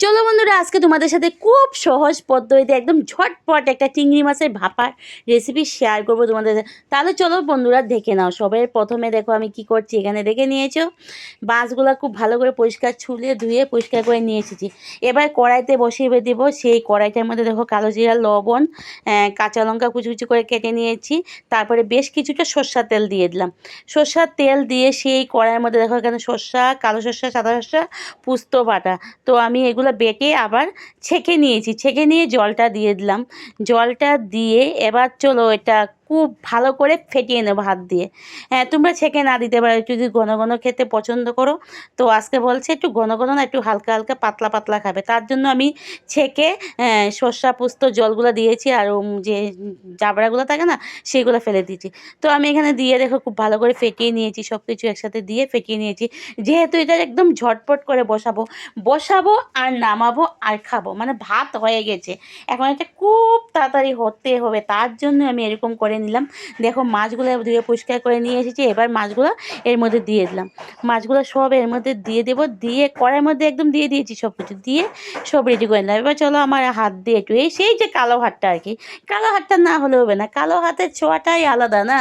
চলো বন্ধুরা, আজকে তোমাদের সাথে খুব সহজ পদ্ধতিতে একদম ঝটপট একটা চিংড়ি মাছের ভাপার রেসিপি শেয়ার করব তোমাদের। তাহলে চলো বন্ধুরা, দেখে নাও। সবাই প্রথমে দেখো আমি কি করছি, এখানে দেখে নিয়েছো। বাঁশগুলো খুব ভালো করে পরিষ্কার ছুলে ধুয়ে পরিষ্কার করে নিয়ে এসেছি। এবার কড়াইতে বসিয়ে দেবো সেই কড়াইটার মধ্যে দেখো কালো জিরা, লবণ কাঁচা লঙ্কা কুচি করে কেটে নিয়েছি। তারপরে বেশ কিছুটা সর্ষার তেল দিয়ে দিলাম। সর্ষার তেল দিয়ে সেই কড়াইয়ের মধ্যে দেখো এখানে সর্ষা, কালো সর্ষা, সাদা সর্ষা, পুস্ত বাটা। তো আমি এগুলো বেটে আবার ছেঁকে নিয়েছি। ছেঁকে নিয়ে জলটা দিয়ে দিলাম। জলটা দিয়ে এবার চলো এটা খুব ভালো করে ফেটিয়ে নেব হাত দিয়ে। হ্যাঁ তোমরা ছেঁকে না দিতে পারো যদি ঘন ঘন খেতে পছন্দ করো। তো আজকে বলছে একটু ঘন ঘন না একটু হালকা হালকা পাতলা পাতলা খাবে। তার জন্য আমি ছেঁকে আহ, সর্ষা পুস্ত জলগুলো দিয়েছি আর যে জাবড়াগুলো থাকে না সেগুলো ফেলে দিয়েছি। তো আমি এখানে দিয়ে দেখো খুব ভালো করে ফেটিয়ে নিয়েছি সব কিছু একসাথে দিয়ে ফেটিয়ে নিয়েছি। যেহেতু এটা একদম ঝটপট করে বসাবো বসাবো আর নামাবো আর খাব মানে ভাত হয়ে গেছে। এখন এটা খুব তাড়াতাড়ি হতে হবে তার জন্য আমি এরকম করে নিলাম। দেখো মাছগুলো ধুয়ে পরিষ্কার করে নিয়ে এসেছি, এবার মাছগুলো এর মধ্যে দিয়ে দিলাম। মাছগুলো সব এর মধ্যে দিয়ে দেবো, দিয়ে কড়াইয়ের মধ্যে একদম দিয়ে দিয়েছি সব কিছু দিয়ে সব রেডি করে নিলাম। এবার চলো আমার হাত দিয়ে একটু, এই সেই যে কালো হাতটা আর কি, কালো হাতটা না হলে হবে না, কালো হাতের ছোঁয়াটাই আলাদা না?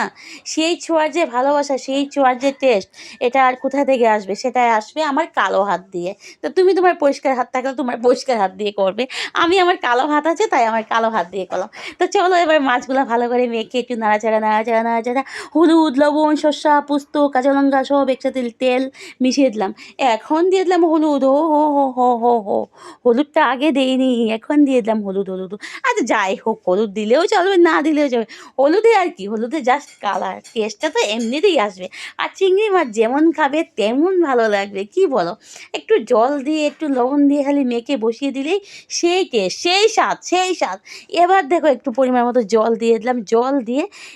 সেই ছোঁয়ার যে ভালোবাসা, সেই ছোঁয়ার যে টেস্ট এটা আর কোথা থেকে আসবে? সেটাই আসবে আমার কালো হাত দিয়ে। তো তুমি তোমার পরিষ্কার হাত থাকলে তোমার পরিষ্কার হাত দিয়ে করবে। আমি আমার কালো হাত আছে, তাই আমার কালো হাত দিয়ে করলাম। তো চলো এবার মাছগুলো ভালো করে মেখে একটু নাড়াচাড়া নাড়াচাড়া নাড়াচাড়া হলুদ লবণ শসা পোস্ত কাঁচা লঙ্কা সব একসাথে তেল মিশিয়ে দিলাম এখন দিয়ে দিলাম হলুদ ও হো হো হো হো হো হলুদটা আগে দেইনি এখন দিয়ে দিলাম হলুদ হলুদ আচ্ছা যাই হোক হলুদ দিলেও চলবে না দিলেও চলবে হলুদে আর কি হলুদে জাস্ট কালার টেস্টটা তো এমনিতেই আসবে আর চিংড়ি মাছ যেমন খাবে তেমন ভালো লাগবে কি বলো একটু জল দিয়ে একটু লবণ দিয়ে খালি মেখে বসিয়ে দিলেই সেই টেস্ট সেই স্বাদ সেই স্বাদ এবার দেখো একটু পরিমাণ মতো জল দিয়ে দিলাম জল দিয়ে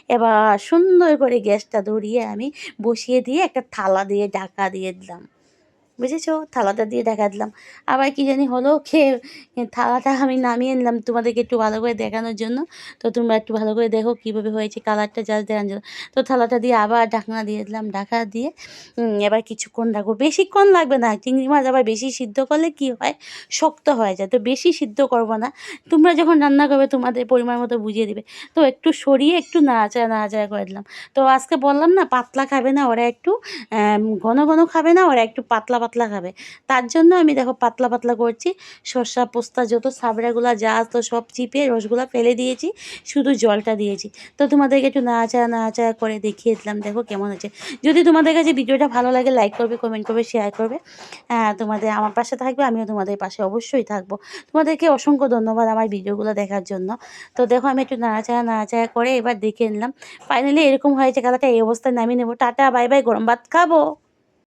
এবার সুন্দর করে গ্যাসটা ধরিয়ে আমি বসিয়ে দিয়ে একটা থালা দিয়ে ঢাকা দিয়ে দিলাম। বুঝেছ? থালাটা দিয়ে ঢাকা দিলাম। আবার কি জানি হলো? খেয়ে থালাটা আমি নামিয়ে নিলাম তোমাদেরকে একটু ভালো করে দেখানোর জন্য। তো তোমরা একটু ভালো করে দেখো কীভাবে হয়েছে, কালারটা জাস্ট দেখানোর জন্য। তো থালাটা দিয়ে আবার ঢাকনা দিয়ে দিলাম। ঢাকা দিয়ে এবার কিছুক্ষণ রাখব। বেশিক্ষণ লাগবে না। চিংড়ি মাছ আবার বেশি সিদ্ধ করলে কি হয়? শক্ত হয়ে যায়। তো বেশি সিদ্ধ করব না। তোমরা যখন রান্না করবে, তোমাদের পরিমাণ মতো বুঝিয়ে দিবে। তো একটু সরিয়ে একটু নাড়াচাড়া নাড়াচাড়া করে দিলাম। তো আজকে বললাম না, পাতলা খাবে না, ওরা একটু ঘন ঘন খাবে না, ওরা একটু পাতলা পাতলা খাবে। তার জন্য আমি দেখো পাতলা পাতলা করছি। সর্ষা, পোস্তা যত সাবড়াগুলা যা তো সব চিপে রসগুলা ফেলে দিয়েছি। শুধু জলটা দিয়েছি। তো তোমাদেরকে একটু নাড়াচাড়া নাড়াচাড়া করে দেখিয়ে দিলাম দেখো কেমন হচ্ছে যদি তোমাদের কাছে ভিডিওটা ভালো লাগে লাইক করবে কমেন্ট করবে শেয়ার করবে। হ্যাঁ তোমাদের আমার পাশে থাকবে, আমিও তোমাদের পাশে অবশ্যই থাকব। তোমাদেরকে অসংখ্য ধন্যবাদ আমার ভিডিওগুলো দেখার জন্য। তো দেখো আমি একটু নাড়াচাড়া নাড়াচাড়া করে এবার দেখে নিলাম। ফাইনালি এরকম হয়েছে কালারটা, এই অবস্থায় নামিয়ে নেব। টাটা বাই বাই গরম ভাত খাব।